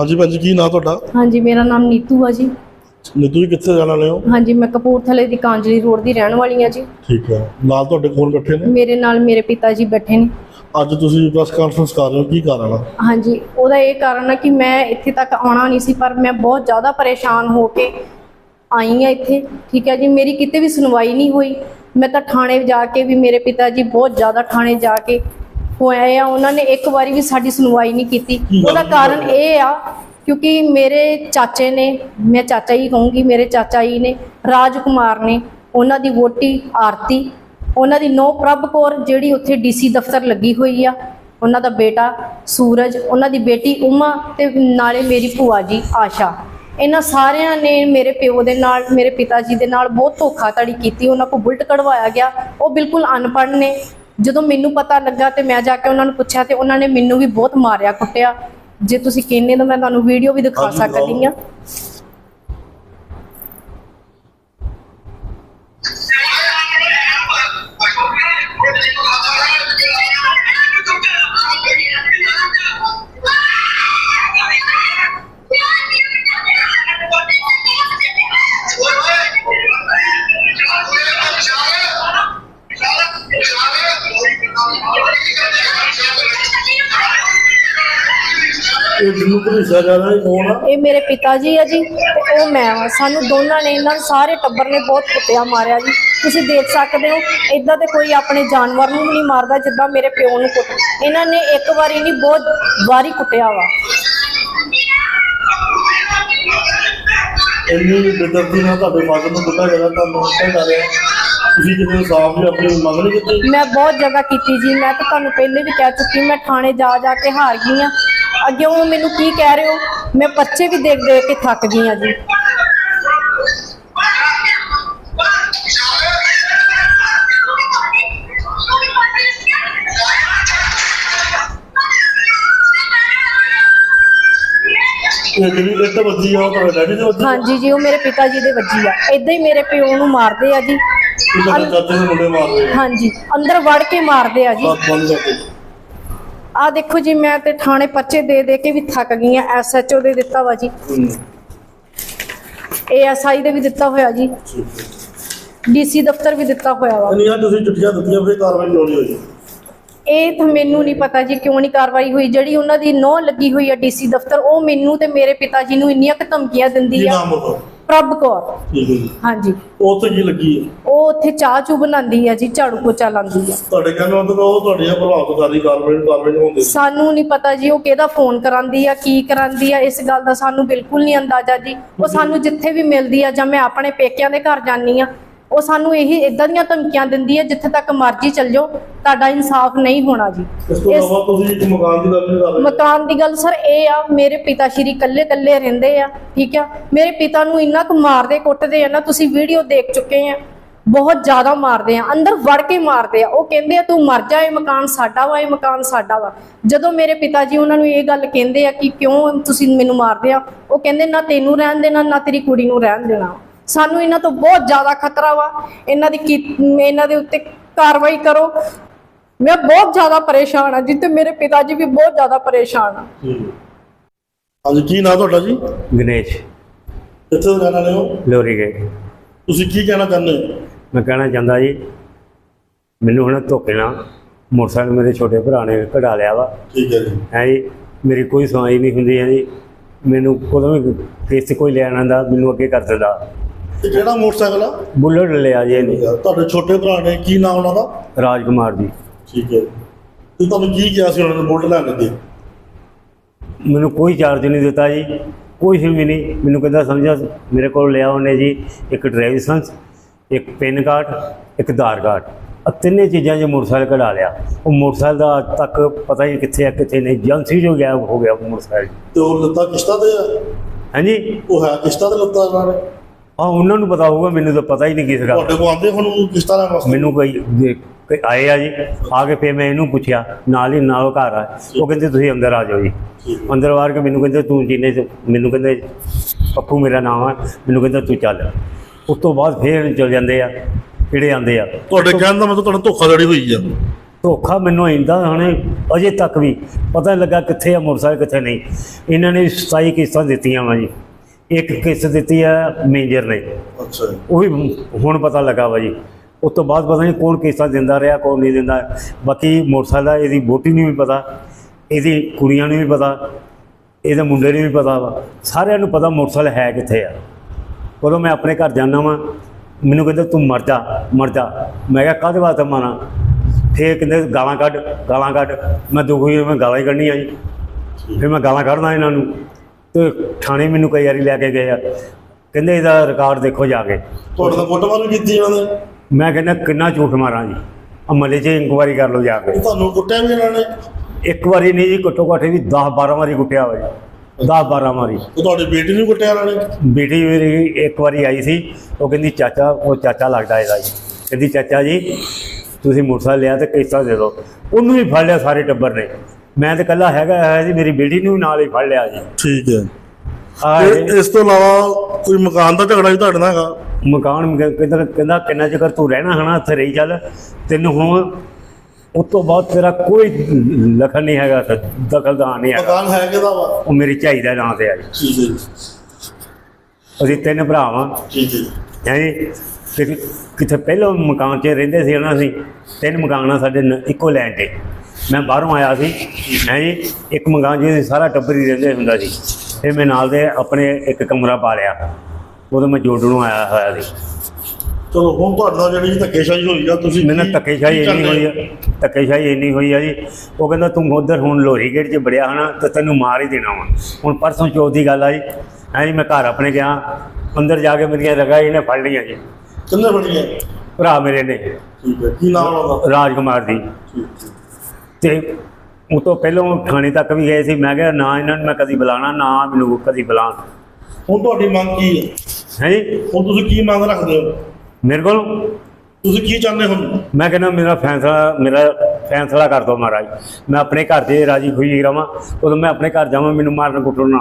ਹਾਂਜੀ ਭੈਣ ਜੀ ਕੀ ਨਾਂ ਤੁਹਾਡਾ? ਹਾਂਜੀ ਮੇਰਾ ਨਾਮ ਨੀਤੂ ਆ ਜੀ। ਨੀਤੂ ਜੀ ਕਿੱਥੇ ਜਾਣ ਵਾਲੇ ਹੋ? ਹਾਂਜੀ ਮੈਂ ਕਪੂਰਥਲੇ ਦੀ ਕਾਂਜਲੀ ਰੋਡ ਦੀ ਰਹਿਣ ਵਾਲੀ ਆ ਜੀ। ਠੀਕ ਹੈ ਨਾਲ ਤੁਹਾਡੇ ਕੋਲ ਇਕੱਠੇ ਨੇ? ਮੇਰੇ ਨਾਲ ਮੇਰੇ ਪਿਤਾ ਜੀ ਬੈਠੇ ਨੇ। ਅੱਜ ਤੁਸੀਂ ਪ੍ਰੈਸ ਕਾਨਫਰੰਸ ਕਰ ਰਹੇ ਹੋ ਕੀ ਕਾਰਨ ਆ? ਹਾਂਜੀ ਉਹਦਾ ਇਹ ਕਾਰਨ ਹੈ ਕਿ ਮੈਂ ਇੱਥੇ ਤੱਕ ਆਉਣਾ ਨਹੀਂ ਸੀ ਪਰ ਮੈਂ ਬਹੁਤ ਜ਼ਿਆਦਾ ਪਰੇਸ਼ਾਨ ਹੋ ਕੇ ਆਈ ਆ ਇੱਥੇ। ਠੀਕ ਹੈ ਜੀ ਮੇਰੀ ਕਿਤੇ ਵੀ ਸੁਣਵਾਈ ਨਹੀਂ ਹੋਈ। ਮੈਂ ਤਾਂ ਥਾਣੇ ਜਾ ਕੇ ਵੀ ਮੇਰੇ ਪਿਤਾ ਜੀ ਬਹੁਤ ਜ਼ਿਆਦਾ ਥਾਣੇ ਜਾ ਕੇ ਹੋਏ ਆ ਉਹਨਾਂ ਨੇ ਇੱਕ ਵਾਰੀ ਵੀ ਸਾਡੀ ਸੁਣਵਾਈ ਨਹੀਂ ਕੀਤੀ। ਕੀ ਉਹਦਾ ਕੀ ਕਾਰਨ ਹੋਇਆ? ਇਹ ਆ ਕਿਉਂਕਿ ਮੇਰੇ ਚਾਚੇ ਨੇ ਮੈਂ ਚਾਚਾ ਹੀ ਕਹੂੰਗੀ ਮੇਰੇ ਚਾਚਾ ਜੀ ਨੇ ਰਾਜਕੁਮਾਰ ਨੇ ਉਹਨਾਂ ਦੀ ਵੋਟੀ ਆਰਤੀ ਉਹਨਾਂ ਦੀ ਨੋ ਪ੍ਰਭ ਕੌਰ ਜਿਹੜੀ ਉੱਥੇ ਡੀਸੀ ਦਫ਼ਤਰ ਲੱਗੀ ਹੋਈ ਆ ਉਹਨਾਂ ਦਾ ਬੇਟਾ ਸੂਰਜ ਉਹਨਾਂ ਦੀ ਬੇਟੀ ਉਮਾ ਤੇ ਨਾਲੇ ਮੇਰੀ ਭੂਆ ਜੀ ਆਸ਼ਾ। ਇਹਨਾਂ ਸਾਰਿਆਂ ਨੇ ਮੇਰੇ ਪਿਓ ਦੇ ਨਾਲ ਮੇਰੇ ਪਿਤਾ ਜੀ ਦੇ ਨਾਲ ਬਹੁਤ ਧੋਖਾਧੜੀ ਕੀਤੀ ਉਹਨਾਂ ਕੋਲ ਬੁਲਟ ਕਢਵਾਇਆ ਗਿਆ। ਉਹ ਬਿਲਕੁਲ ਅਨਪੜ੍ਹ ਨੇ। ਜਦੋਂ ਮੈਨੂੰ ਪਤਾ ਲੱਗਾ ਤੇ ਮੈਂ ਜਾ ਕੇ ਉਹਨਾਂ ਨੂੰ ਪੁੱਛਿਆ ਤੇ ਉਹਨਾਂ ਨੇ ਮੈਨੂੰ ਵੀ ਬਹੁਤ ਮਾਰਿਆ ਕੁੱਟਿਆ। ਜੇ ਤੁਸੀਂ ਕਹਿੰਦੇ ਤਾਂ ਮੈਂ ਤੁਹਾਨੂੰ ਵੀਡੀਓ ਵੀ ਦਿਖਾ ਸਕਦੀ ਆ ਇਹ ਮੇਰੇ ਪਿਤਾ ਜੀ ਆ ਜੀ ਤੇ ਉਹ ਮੈਂ ਆ। ਸਾਨੂੰ ਦੋਨਾਂ ਨੇ ਇਹਨਾਂ ਸਾਰੇ ਟੱਬਰ ਨੇ ਬਹੁਤ ਕੁੱਟਿਆ ਮਾਰਿਆ ਜੀ। ਤੁਸੀਂ ਦੇਖ ਸਕਦੇ ਹੋ ਇਦਾਂ ਤੇ ਕੋਈ ਆਪਣੇ ਜਾਨਵਰ ਨੂੰ ਵੀ ਨਹੀਂ ਮਾਰਦਾ ਜਿੱਦਾਂ ਮੇਰੇ ਪਿਓ ਨੂੰ ਕੁੱਟ ਇਹਨਾਂ ਨੇ ਇੱਕ ਵਾਰੀ ਨਹੀਂ ਬਹੁਤ ਵਾਰੀ ਕੁੱਟਿਆ ਵਾ। ਇੰਨੀ ਬੇਦਰਦੀ ਨਾਲ ਤੁਹਾਡੇ ਫਾਦਰ ਨੂੰ ਕੁੱਟਿਆ ਗਿਆ ਤੁਹਾਨੂੰ ਕੁੱਟਿਆ ਜਾ ਰਿਹਾ। ਤੁਸੀਂ ਕਿਤੇ ਇਨਸਾਫ ਦੀ ਆਪਣੀ ਮੰਗ ਨਹੀਂ ਕੀਤੀ। ਮੈਂ ਬਹੁਤ ਜਗ੍ਹਾ ਕੀਤੀ ਜੀ। ਮੈਂ ਤਾਂ ਤੁਹਾਨੂੰ ਪਹਿਲੇ ਵੀ ਕਹਿ ਚੁੱਕੀ ਮੈਂ ਥਾਣੇ ਜਾ ਜਾ ਕੇ ਹਾਰ ਗਈ ਆ। ਅੱਗੇ ਉਹ ਮੈਨੂੰ ਕੀ ਕਹਿ ਰਹੇ ਹੋ? ਮੈਂ ਪਰਚੇ ਵੀ ਦੇਖ ਦੇਖ ਕੇ ਥੱਕ ਗਈ ਆ ਜੀ? ਹਾਂਜੀ ਜੀ ਉਹ ਮੇਰੇ ਪਿਤਾ ਜੀ ਦੇ ਵੱਜੀ ਆ। ਇਦਾਂ ਹੀ ਮੇਰੇ ਪਿਓ ਨੂੰ ਮਾਰਦੇ ਆ ਜੀ। ਹਾਂਜੀ ਅੰਦਰ ਵੜ ਕੇ ਮਾਰਦੇ ਆ ਜੀ। ਆ ਦੇਖੋ ਜੀ ਮੈਂ ਤੇ ਥਾਣੇ ਪਰਚੇ ਦੇ ਦੇ ਕੇ ਵੀ ਥੱਕ ਗਈ ਆ ਐਸਐਚਓ ਦੇ ਦਿੱਤਾ ਵਾ ਜੀ। ਏਐਸਆਈ ਦੇ ਵੀ ਦਿੱਤਾ ਹੋਇਆ ਜੀ। ਡੀਸੀ ਦਫ਼ਤਰ ਵੀ ਦਿੱਤਾ ਹੋਇਆ ਵਾ। ਨਹੀਂ ਆ ਤੁਸੀਂ ਚਿੱਠੀਆਂ ਦਿੱਤੀਆਂ ਫਿਰ ਕਾਰਵਾਈ ਕਿਉਂ ਨਹੀਂ ਹੋਈ? ਇਹ ਤਾਂ ਮੈਨੂੰ ਨਹੀਂ ਪਤਾ ਜੀ ਕਿਉਂ ਨਹੀਂ ਕਾਰਵਾਈ ਹੋਈ। ਜਿਹੜੀ ਉਹਨਾਂ ਦੀ ਨੋ ਲੱਗੀ ਹੋਈ ਆ ਡੀਸੀ ਦਫ਼ਤਰ ਉਹ ਮੈਨੂੰ ਤੇ ਮੇਰੇ ਪਿਤਾ ਜੀ ਨੂੰ ਇੰਨੀਆਂ ਕੁ ਧਮਕੀਆਂ ਦਿੰਦੀ ਆ। ਪ੍ਰਭ ਕੌਰ। ਠੀਕ ਹੈ। ਜੀ ਹਾਂਜੀ। ਉਹ ਉੱਥੇ ਕੀ ਲੱਗੀ? ਹੈ ਉਹ ਉੱਥੇ ਚਾਹ ਚੂ ਬਣਾਉਂਦੀ ਆ ਜੀ ਝਾੜੂ ਪੋਚਾ ਲਾਉਂਦੀ ਆ। ਤੁਹਾਡੇ ਕਹਿੰਦੇ ਮਤਲਬ ਉਹ ਤੁਹਾਡੀਆਂ ਪ੍ਰਭਾਵਿਤਕਾਰੀ ਕਾਰਵਾਈ ਕਾਰਵਾਈ ਨਹੀਂ ਹੁੰਦੀ ਸਾਨੂੰ ਨਹੀਂ ਪਤਾ ਜੀ ਉਹ ਕਿਹਦਾ ਫੋਨ ਕਰਾਂਦੀ ਆ ਕੀ ਕਰਾਂਦੀ ਆ ਇਸ ਗੱਲ ਦਾ ਸਾਨੂੰ ਬਿਲਕੁਲ ਨਹੀਂ ਅੰਦਾਜ਼ਾ ਜੀ। ਉਹ ਸਾਨੂੰ ਜਿੱਥੇ ਵੀ ਮਿਲਦੀ ਆ ਜਾਂ ਮੈਂ ਆਪਣੇ ਪੇਕਿਆਂ ਦੇ ਘਰ ਜਾਂਦੀ ਆ ਉਹ ਸਾਨੂੰ ਇਹੀ ਇਦਾਂ ਦੀਆਂ ਧਮਕੀਆਂ ਦਿੰਦੀ ਆ ਜਿੱਥੇ ਤੱਕ ਮਰਜ਼ੀ ਚੱਲ ਜਾਓ ਤੁਹਾਡਾ ਇਨਸਾਫ ਨਹੀਂ ਹੋਣਾ ਜੀ। ਇਸ ਤੋਂ ਇਲਾਵਾ ਤੁਸੀਂ ਇੱਕ ਮਕਾਨ ਦੀ ਗੱਲ ਕਰ ਰਹੇ ਮਕਾਨ ਦੀ ਗੱਲ ਸਰ ਇਹ ਆ ਮੇਰੇ ਪਿਤਾ ਸ਼੍ਰੀ ਕੱਲੇ ਕੱਲੇ ਰਹਿੰਦੇ ਆ ਠੀਕ ਆ? ਮੇਰੇ ਪਿਤਾ ਨੂੰ ਇੰਨਾ ਕੁ ਮਾਰਦੇ ਕੁੱਟਦੇ ਆ ਨਾ ਤੁਸੀਂ ਵੀਡੀਓ ਦੇਖ ਚੁੱਕੇ ਆ ਬਹੁਤ ਜ਼ਿਆਦਾ ਮਾਰਦੇ ਆ ਅੰਦਰ ਵੜ ਕੇ ਮਾਰਦੇ ਆ। ਉਹ ਕਹਿੰਦੇ ਆ ਤੂੰ ਮਰ ਜਾ ਇਹ ਮਕਾਨ ਸਾਡਾ ਵਾ ਇਹ ਮਕਾਨ ਸਾਡਾ ਵਾ। ਜਦੋਂ ਮੇਰੇ ਪਿਤਾ ਜੀ ਉਹਨਾਂ ਨੂੰ ਇਹ ਗੱਲ ਕਹਿੰਦੇ ਆ ਕਿ ਕਿਉਂ ਤੁਸੀਂ ਮੈਨੂੰ ਮਾਰਦੇ ਆ ਉਹ ਕਹਿੰਦੇ ਨਾ ਤੈਨੂੰ ਰਹਿਣ ਦੇਣਾ ਨਾ ਤੇਰੀ ਕੁੜੀ ਨੂੰ ਰਹਿਣ ਦੇਣਾ। ਸਾਨੂੰ ਇਹਨਾਂ ਤੋਂ ਬਹੁਤ ਜ਼ਿਆਦਾ ਖਤਰਾ ਵਾ। ਇਹਨਾਂ ਦੀ ਇਹਨਾਂ ਦੇ ਉੱਤੇ ਕਾਰਵਾਈ ਕਰੋ। ਮੈਂ ਬਹੁਤ ਜ਼ਿਆਦਾ ਪਰੇਸ਼ਾਨ ਆ ਜੀ ਤੇ ਮੇਰੇ ਪਿਤਾ ਜੀ ਵੀ ਬਹੁਤ ਜ਼ਿਆਦਾ ਪਰੇਸ਼ਾਨ ਆ। ਹਾਂਜੀ ਕੀ ਨਾਂ ਤੁਹਾਡਾ ਜੀ? ਗਣੇਸ਼। ਕਿੱਥੇ ਜਾਣ ਵਾਲੇ ਹੋ? ਲੋਰੀ ਗਏ। ਤੁਸੀਂ ਕੀ ਕਹਿਣਾ ਚਾਹੁੰਦੇ ਹੋ? ਮੈਂ ਕਹਿਣਾ ਚਾਹੁੰਦਾ ਜੀ ਮੈਨੂੰ ਹੁਣ ਧੋਖੇ ਨਾਲ ਮੋਟਰਸਾਈਕਲ ਮੇਰੇ ਛੋਟੇ ਭਰਾ ਨੇ ਕਢਾ ਲਿਆ ਵਾ। ਠੀਕ ਹੈ ਜੀ। ਹੈ ਜੀ ਮੇਰੀ ਕੋਈ ਸੁਣਾਈ ਨਹੀਂ ਹੁੰਦੀ ਹੈ ਜੀ। ਮੈਨੂੰ ਵੀ ਕੇਸ ਕੋਈ ਲੈਣ ਆਉਂਦਾ ਮੈਨੂੰ ਅੱਗੇ ਕਰ ਦਿੰਦਾ। ਇਹ ਕਿਹੜਾ ਮੋਟਰਸਾਈਕਲ ਆ? ਬੁੱਲਟ ਲਿਆ ਜੀ ਇਹਨੇ। ਤੁਹਾਡੇ ਛੋਟੇ ਭਰਾ ਨੇ ਕੀ ਨਾਮ ਉਹਨਾਂ ਦਾ? ਰਾਜਕੁਮਾਰ ਜੀ। ਠੀਕ ਹੈ। ਤੇ ਤੁਹਾਨੂੰ ਕੀ ਕਿਹਾ ਸੀ ਉਹਨਾਂ ਨੇ ਬੁਲਟ ਲੈਣ ਲੱਗੇ ਮੈਨੂੰ ਕੋਈ ਚਾਰਜ ਨਹੀਂ ਦਿੱਤਾ ਜੀ। ਕੁਝ ਵੀ ਨਹੀਂ। ਮੈਨੂੰ ਕਹਿੰਦਾ ਸਮਝਾ ਮੇਰੇ ਕੋਲ ਲਿਆ ਉਹਨੇ ਜੀ ਇੱਕ ਡਰਾਈਵ ਲਾਇਸੈਂਸ ਇੱਕ ਪੈਨ ਕਾਰਡ ਇੱਕ ਆਧਾਰ ਕਾਰਡ। ਆ ਤਿੰਨੇ ਚੀਜ਼ਾਂ ਜੇ ਮੋਟਰਸਾਈਕਲ ਕਢਾ ਲਿਆ। ਉਹ ਮੋਟਰਸਾਈਕਲ ਦਾ ਅੱਜ ਤੱਕ ਪਤਾ ਹੀ ਕਿੱਥੇ ਆ ਕਿੱਥੇ ਨਹੀਂ। ਏਜੰਸੀ ਜੋ ਗਿਆ ਹੋ ਗਿਆ ਮੋਟਰਸਾਈਕਲ। ਤੇ ਉਹ ਲੱਤਾਂ ਕਿਸ਼ਤਾਂ ਤੇ ਆ? ਹਾਂਜੀ ਉਹ ਹੈ ਕਿਸ਼ਤਾਂ ਤੇ ਲੱਤਾਂ ਉਹਨਾਂ ਨੇ? ਆ ਉਹਨਾਂ ਨੂੰ ਪਤਾ ਹੋਊਗਾ ਮੈਨੂੰ ਤਾਂ ਪਤਾ ਹੀ ਨਹੀਂ ਕਿਸ ਗੱਲ ਤੁਹਾਡੇ ਕੋਲ ਆਉਂਦੇ ਹੁਣ ਕਿਸ਼ਤਾਂ ਲੈਣ ਵਾਸਤੇ? ਮੈਨੂੰ ਕੋਈ ਕੋਈ ਆਏ ਆ ਜੀ ਆ ਕੇ ਫਿਰ ਮੈਂ ਇਹਨੂੰ ਪੁੱਛਿਆ ਨਾਲ ਹੀ ਨਾਲ ਉਹ ਘਰ ਆ। ਉਹ ਕਹਿੰਦੇ ਤੁਸੀਂ ਅੰਦਰ ਆ ਜਾਓ ਜੀ। ਅੰਦਰ ਵਾਰ ਕੇ ਮੈਨੂੰ ਕਹਿੰਦੇ ਤੂੰ ਜਿੰਨੇ ਚ ਮੈਨੂੰ ਕਹਿੰਦੇ ਪੱਪੂ ਮੇਰਾ ਨਾਮ ਆ। ਮੈਨੂੰ ਕਹਿੰਦਾ ਤੂੰ ਚੱਲ। ਉਸ ਤੋਂ ਬਾਅਦ ਫੇਰ ਚਲ ਜਾਂਦੇ ਆ ਕਿਹੜੇ ਆਂਦੇ ਆ। ਤੁਹਾਡੇ ਕਹਿਣ ਦਾ ਮਤਲਬ ਤੁਹਾਡਾ ਧੋਖਾਧੜੀ ਹੋਈ ਆ। ਧੋਖਾ ਮੈਨੂੰ ਇੰਦਾ ਹਣੇ ਅਜੇ ਤੱਕ ਵੀ ਪਤਾ ਨਹੀਂ ਲੱਗਾ ਕਿੱਥੇ ਆ ਮੋਟਰਸਾਈਕਲ ਕਿੱਥੇ ਨਹੀਂ। ਇਹਨਾਂ ਨੇ 27 ਕਿਸ਼ਤਾਂ ਦਿੱਤੀਆਂ ਵਾ ਜੀ। ਇੱਕ ਕਿਸ਼ਤ ਦਿੱਤੀ ਆ ਮੇਜਰ ਨੇ। ਅੱਛਾ ਉਹ ਵੀ ਹੁਣ ਪਤਾ ਲੱਗਾ ਵਾ ਜੀ। ਉਸ ਤੋਂ ਬਾਅਦ ਪਤਾ ਨਹੀਂ ਕੌਣ ਕਿਸ਼ਤਾਂ ਦਿੰਦਾ ਰਿਹਾ ਕੌਣ ਨਹੀਂ ਦਿੰਦਾ। ਬਾਕੀ ਮੋਟਰਸਾਈਕਲ ਦਾ ਇਹਦੀ ਵੋਟੀ ਨੂੰ ਵੀ ਪਤਾ ਇਹਦੀ ਕੁੜੀਆਂ ਨੂੰ ਵੀ ਪਤਾ ਇਹਦੇ ਮੁੰਡੇ ਨੂੰ ਵੀ ਪਤਾ ਵਾ। ਸਾਰਿਆਂ ਨੂੰ ਪਤਾ ਮੋਟਰਸਾਈਕਲ ਹੈ ਕਿੱਥੇ ਆ। ਉਦੋਂ ਮੈਂ ਆਪਣੇ ਘਰ ਜਾਂਦਾ ਵਾਂ ਮੈਨੂੰ ਕਹਿੰਦੇ ਤੂੰ ਮਰ ਜਾ ਮਰ ਜਾ। ਮੈਂ ਕਿਹਾ ਕਾਹਦੇ ਵਾਸਤੇ ਮਾਰਾਂ ਫੇਰ ਕਹਿੰਦੇ ਗਾਲਾਂ ਕੱਢ ਗਾਲਾਂ ਕੱਢ। ਮੈਂ ਦੁਖੀ ਮੈਂ ਗਾਲਾਂ ਹੀ ਕੱਢਣੀਆਂ ਜੀ। ਫਿਰ ਮੈਂ ਗਾਲਾਂ ਕੱਢਦਾ ਇਹਨਾਂ ਨੂੰ। ਤੇ ਥਾਣੇ ਮੈਨੂੰ ਕਈ ਵਾਰੀ ਲੈ ਕੇ ਗਏ ਆ। ਕਹਿੰਦੇ ਇਹਦਾ ਰਿਕਾਰਡ ਦੇਖੋ ਜਾ ਕੇ। ਤੁਹਾਡੇ ਨਾਲ ਫੋਟੋ ਵੀ ਕੀਤੀ ਨੇ? ਮੈਂ ਕਹਿੰਦਾ ਕਿੰਨਾ ਝੂਠ ਮਾਰਾਂ ਜੀ? ਅਮਲੇ 'ਚ ਇਨਕੁਆਇਰੀ ਕਰ ਲਓ ਜਾ ਕੇ। ਤੁਹਾਨੂੰ ਕੁੱਟਿਆ ਵੀ ਇਹਨਾਂ ਨੇ? ਇੱਕ ਵਾਰੀ ਨਹੀਂ ਜੀ ਘੱਟੋ ਘੱਟ ਵੀ 10 12 ਵਾਰੀ ਕੁੱਟਿਆ ਵਾ ਜੀ। 10 12 ਵਾਰੀ। ਤੇ ਤੁਹਾਡੀ ਬੇਟੀ ਨੂੰ ਕੁੱਟਿਆ ਇਹਨਾਂ ਨੇ? ਬੇਟੀ ਮੇਰੀ ਇੱਕ ਵਾਰੀ ਆਈ ਸੀ। ਉਹ ਕਹਿੰਦੀ ਚਾਚਾ ਉਹ ਚਾਚਾ ਲੱਗਦਾ ਇਹਦਾ ਜੀ। ਕਹਿੰਦੀ ਚਾਚਾ ਜੀ ਤੁਸੀਂ ਮੋਟਰਸਾਈਕਲ ਲਿਆ ਤੇ ਕਿਸ਼ਤਾਂ ਦੇ ਦਿਓ। ਉਹਨੂੰ ਵੀ ਫੜ ਲਿਆ ਸਾਰੇ ਟੱਬਰ ਨੇ। ਮੈਂ ਤੇ ਇਕੱਲਾ ਹੈਗਾ ਹੈ ਜੀ ਮੇਰੀ ਬੇਟੀ ਨੂੰ ਵੀ ਨਾਲ ਹੀ ਫੜ ਲਿਆ ਜੀ। ਠੀਕ ਹੈ। ਇਸ ਤੋਂ ਇਲਾਵਾ ਕੋਈ ਮਕਾਨ ਦਾ ਝਗੜਾ ਵੀ ਤੁਹਾਡੇ ਨਾਲ ਹੈਗਾ? ਮਕਾਨ ਮ- ਕਹਿੰਦਾ ਕਹਿੰਦਾ ਕਿੰਨਾ ਚਿਰ ਤੂੰ ਰਹਿਣਾ ਹਨਾ ਇੱਥੇ ਰਹੀ ਚੱਲ। ਤੈਨੂੰ ਹੁਣ ਉਸ ਤੋਂ ਬਾਅਦ ਤੇਰਾ ਕੋਈ ਲਖਨ ਨਹੀਂ ਹੈਗਾ ਦਖਲਦਾਰ ਨਹੀਂ ਹੈਗਾ। ਮਕਾਨ ਹੈ ਕਿਹਦਾ ਵਾ? ਉਹ ਮੇਰੀ ਝਾਈ ਦਾ ਨਾਂ ਤੇ ਆ ਜੀ। ਠੀਕ ਹੈ ਜੀ। ਅਸੀਂ ਤਿੰਨ ਭਰਾ ਵਾਂ। ਠੀਕ ਹੈ ਜੀ। ਹੈ ਜੀ? ਤੇ ਕਿਥੇ ਪਹਿਲਾਂ ਮਕਾਨ 'ਚ ਰਹਿੰਦੇ ਸੀ ਨਾ ਅਸੀਂ ਤਿੰਨ ਮਕਾਨ ਆ ਸਾਡੇ ਨ- ਇੱਕੋ ਲੈਣ 'ਤੇ। ਮੈਂ ਬਾਹਰੋਂ ਆਇਆ ਸੀ ਹੈ ਜੀ ਇੱਕ 'ਚ ਅਸੀਂ ਸਾਰਾ ਟੱਬਰ ਹੀ ਰਹਿੰਦੇ ਹੁੰਦਾ ਸੀ। ਫਿਰ ਮੈਂ ਨਾਲ ਦੇ ਆਪਣੇ ਇੱਕ ਕਮਰਾ ਪਾ ਲਿਆ। ਉਦੋਂ ਮੈਂ ਜੋੜਨ ਆਇਆ ਹੋਇਆ ਸੀ। ਚਲੋ ਹੁਣ ਤੁਹਾਡੇ ਜਿਹੜੀ ਧੱਕੇਸ਼ਾਹੀ ਹੋਈ ਆ ਤੁਸੀਂ ਮੈਨੂੰ ਧੱਕੇਸ਼ਾਹੀ ਇੰਨੀ ਹੋਈ ਆ ਧੱਕੇਸ਼ਾਹੀ ਇੰਨੀ ਹੋਈ ਆ ਜੀ। ਉਹ ਕਹਿੰਦਾ ਤੂੰ ਉਧਰ ਹੁਣ ਲੋਹਰੀ ਗੇਟ 'ਚ ਬੜਿਆ ਹਨਾ ਤੇ ਤੈਨੂੰ ਮਾਰ ਹੀ ਦੇਣਾ ਵਾ। ਹੁਣ ਪਰਸੋਂ ਚੌਥ ਦੀ ਗੱਲ ਆ ਜੀ। ਐਂ ਜੀ ਮੈਂ ਘਰ ਆਪਣੇ ਗਿਆ। ਅੰਦਰ ਜਾ ਕੇ ਮੇਰੀਆਂ ਰਗਾ ਇਹਨੇ ਫੜ ਲਈਆਂ ਜੀ। ਕਿੰਨੇ ਬੜੀਆਂ ਭਰਾ ਮੇਰੇ ਨੇ। ਠੀਕ ਹੈ ਕੀ ਨਾਮ ਉਹਦਾ? ਰਾਜਕੁਮਾਰ ਦੀ। ਠੀਕ ਹੈ ਤੇ ਉਹ ਤੋਂ ਪਹਿਲਾਂ ਥਾਣੇ ਤੱਕ ਵੀ ਗਏ ਸੀ। ਮੈਂ ਕਿਹਾ ਨਾ ਇਹਨਾਂ ਨੂੰ ਮੈਂ ਕਦੀ ਬੁਲਾਣਾ ਨਾ ਮੈਨੂੰ ਕਦੀ ਬੁਲਾਣ ਹੁਣ ਤੁਹਾਡੀ ਮੰਗ ਕੀ ਹੈ? ਹੈ ਹੁਣ ਤੁਸੀਂ ਕੀ ਮੰਗ ਰੱਖਦੇ ਹੋ? ਮੇਰੇ ਕੋਲ ਤੁਸੀਂ ਕੀ ਚਾਹੁੰਦੇ ਹੋ? ਮੈਂ ਕਹਿੰਦਾ ਮੇਰਾ ਫੈਸਲਾ ਮੇਰਾ ਫੈਸਲਾ ਕਰ ਦਿਓ ਮਹਾਰਾਜ। ਮੈਂ ਆਪਣੇ ਘਰ 'ਚ ਰਾਜੀ ਖੁਸ਼ੀ ਰਵਾਂ ਉਦੋਂ ਮੈਂ ਆਪਣੇ ਘਰ ਜਾਵਾਂ ਮੈਨੂੰ ਮਾਰਨ ਕੁੱਟਣ